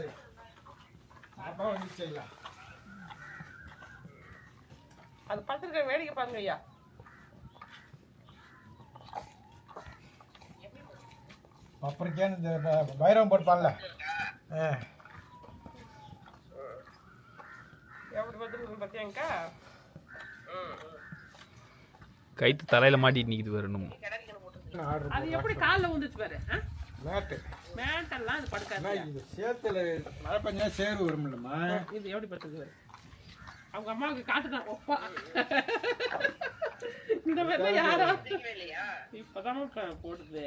சரி. அப்பா வந்து செய்யலாம். அது பார்த்துருக்க வேடிக்கை பாருங்க ஐயா. அப்புறக்கேன்னு இந்த பைரவம் போட்டுப்பான்ல. எப்படி பார்த்துருக்கு பார்த்தியாங்கக்கா கைத்து தலையில மாட்டிட்டு நிக்குது வேற அது எப்படி காலில் வந்துச்சு பாரு? மேட்டு. மேட்டெல்லாம் அது படுக்காது. இது சேத்துல மழை பெஞ்சா சேறு வரும்லம்மா. இது எப்படி படுத்துக்கு பாரு. அவங்க அம்மாவுக்கு காட்டுதான். ஒப்பா. இந்த மாதிரி யாரோ இப்பதான் இப்ப போடுது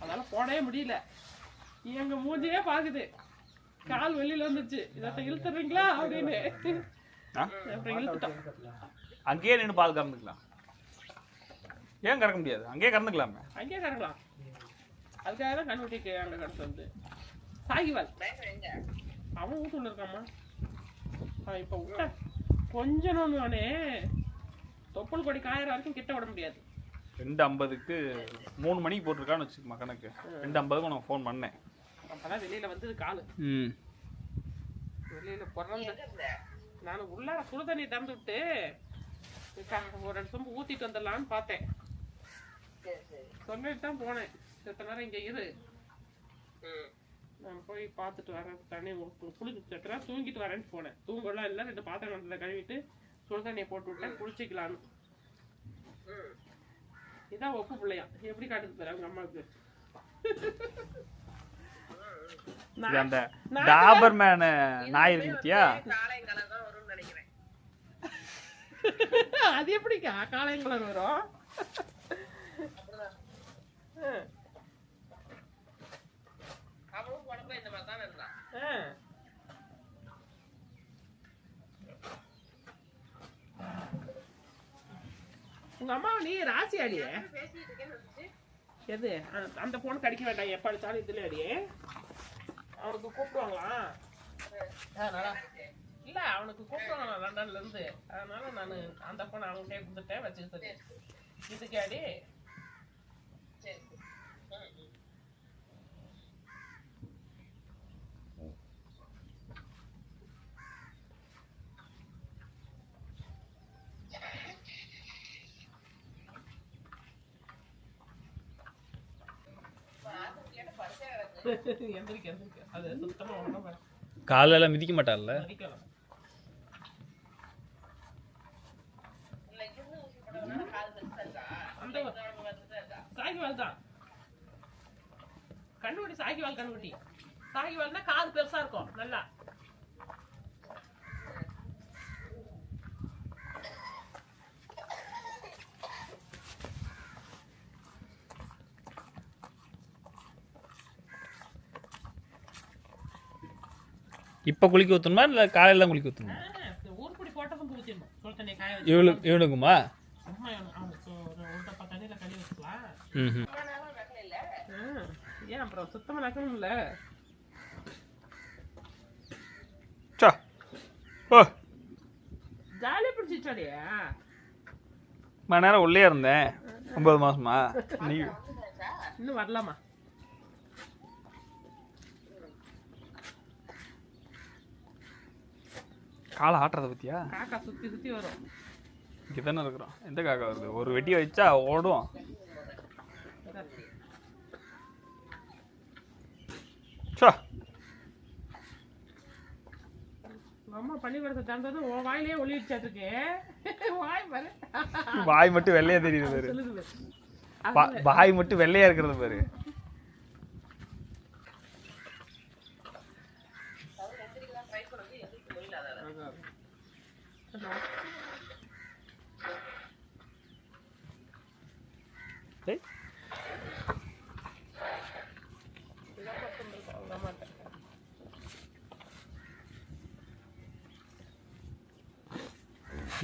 அதனால போடவே முடியல. எங்க மூஞ்சியே பாக்குது. கால் வெளியில வந்துச்சு இதை இழுத்துறீங்களா அப்படின்னு? அப்புறம் இழுத்துட்டோம். அங்கேயே நின்று பால் கறந்துக்கலாம் ஏன் கறக்க முடியாது? அங்கேயே கறந்துக்கலாமே. அங்கேயே கறக்கலாம். அதுக்காக தான் கண்ணுட்டிக்கு அங்க கடத்து வந்து. சாகிவால். அவன் வீட்டுல இருக்காமா அவன் இப்ப விட்ட. கொஞ்சம் நானே தொப்புள் கொடி காயற வரைக்கும் கிட்ட விட முடியாது. ரெண்டு ஐம்பதுக்கு மூணு மணிக்கு போட்டிருக்கான்னு வச்சுக்கோமா கணக்கு. ரெண்டு ஐம்பதுக்கு உனக்கு ஃபோன் பண்ணேன். அப்பதான் வெளியில வந்தது காலு. ம். வெளியில பிறந்த நான் உள்ளார சுடு தண்ணி திறந்து விட்டு ஒரு ரெண்டு சொம்பு ஊத்திட்டு வந்துடலான்னு பார்த்தேன். சொல்லிட்டு தான் போனேன். செத்த நேரம் இங்க இரு. நான் போய் பார்த்துட்டு வரேன். தண்ணி குளிச்சு செத்த நேரம் தூங்கிட்டு வரேன்னு போனேன். தூங்கலாம் இல்லை ரெண்டு பாத்திரம் வந்ததை கழுவிட்டு சுடு தண்ணியை போட்டு விட்டேன். குளிச்சிக்கலான்னு. இதான் ஒப்பு பிள்ளையா. எப்படி காட்டுது பாரு அவங்க அம்மாவுக்கு. அந்த டாபர் மேன நாய் அது எப்படிக்கா? காளையங்குளம் வரும் ஆ. ஆ. உங்க அம்மாவை நீ ராசி அடியே எது? அந்த- போன் கடிக்க வேண்டாம். எப்ப அடிச்சாலும் இதுல அடியே அவனுக்கு கூப்பிடுவாங்களாம் இல்ல அவனுக்கு கூப்பிடுவாங்க. லண்டன்ல இருந்து. அதனால நான் அந்த போன் அவன்கிட்டே கொடுத்துட்டேன் வச்சுக்கிட்டு இதுக்கு அடி. எந்திரிக்க காலெல்லாம் மிதிக்க அந்த சாகிவால் தான். கண்ணுக்குட்டி சாகிவால் கண்ணுக்குட்டி. சாகிவால்னா காது பெருசா இருக்கும் நல்லா. இப்போ குளிக்க ஊற்றணுமா இல்லை காலையில தான் குளிக்க ஊற்றணுமா இவளுக்கு இவனுக்குமா ம் ஏன் அப்புறம் சுத்தமா நக்கணும்ல சா ஓ. ஜாலியா பிடிச்சிச்சாடியா மணி நேரம் உள்ளே இருந்தேன். ஒன்பது மாசமா? நீ இன்னும் வரலாமா? காலை ஆட்டுறத பத்தியா? காக்கா சுத்தி சுத்தி வரும். இங்கே தானே இருக்கிறோம். எந்த காக்கா வருது? ஒரு வெட்டி வச்சா ஓடும். அம்மா பள்ளிக்கூடத்தை திறந்ததும் உன் வாயிலே ஒளியிடுச்சாட்டுருக்கு வாய் பாரு. வாய் மட்டும் வெள்ளையா தெரியுது பாரு. வாய் மட்டும் வெள்ளையா இருக்கிறது பாரு. டேய், உங்க அம்மாட்ட.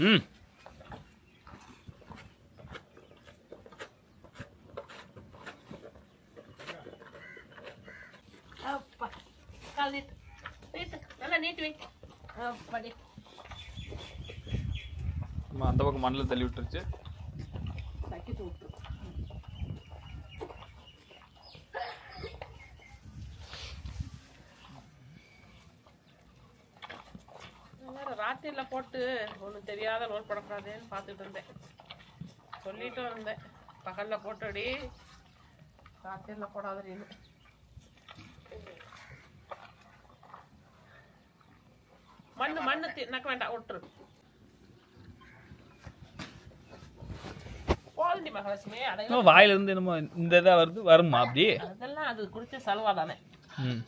ம் அப்பா கால் நீட்டு நீட்டு நல்லா நீட்டு வை அப்பாடி அம்மா அந்த பக்கம் மண்ணில் தள்ளி விட்டுருச்சு. ராத்திரியில் போட்டு ஒன்றும் தெரியாத லோட் பண்ணக்கூடாதுன்னு பார்த்துட்டு இருந்தேன். சொல்லிட்டும் இருந்தேன். பகலில் போட்டுடி. ராத்திரியில் போடாதடின்னு. மண்ணு மண்ணு தி- நக்க வேண்டாம் விட்டுரு போதுண்டி மகாலட்சுமி அடைய இன்னும் வாயிலிருந்து என்னமோ இந்த இதாக வருது வருமா அப்படி அதெல்லாம் அது குடிச்ச செலவா தானே ம்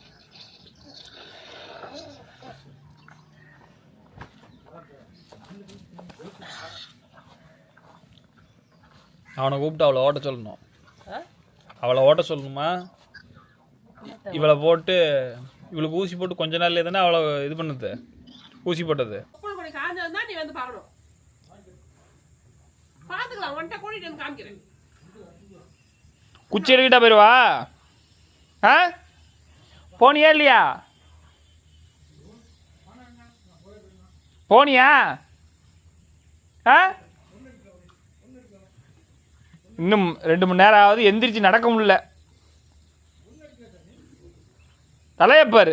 அவனை கூப்பிட்டு அவளை ஓட்ட சொல்லணும்? அவளை ஓட்ட சொல்லணுமா இவளை போட்டு இவளுக்கு ஊசி போட்டு கொஞ்ச நாள்ல தானே அவளை இது பண்ணுது ஊசி போட்டது. உப்புள் கொடி காஞ்சது தான் நீ வந்து பார்க்கணும். பார்த்துக்கலாம் ஒன்ட்ட கூட்டிட்டு வந்து காமிக்கிறேன். குச்சி எடுக்கிட்டா போயிருவா? ஆ? போனியா இல்லையா? போனியா? ஆ? இன்னும் ரெண்டு மணி நேரம் ஆகுது எந்திரிச்சு நடக்க முடியல. தலையப்பாரு.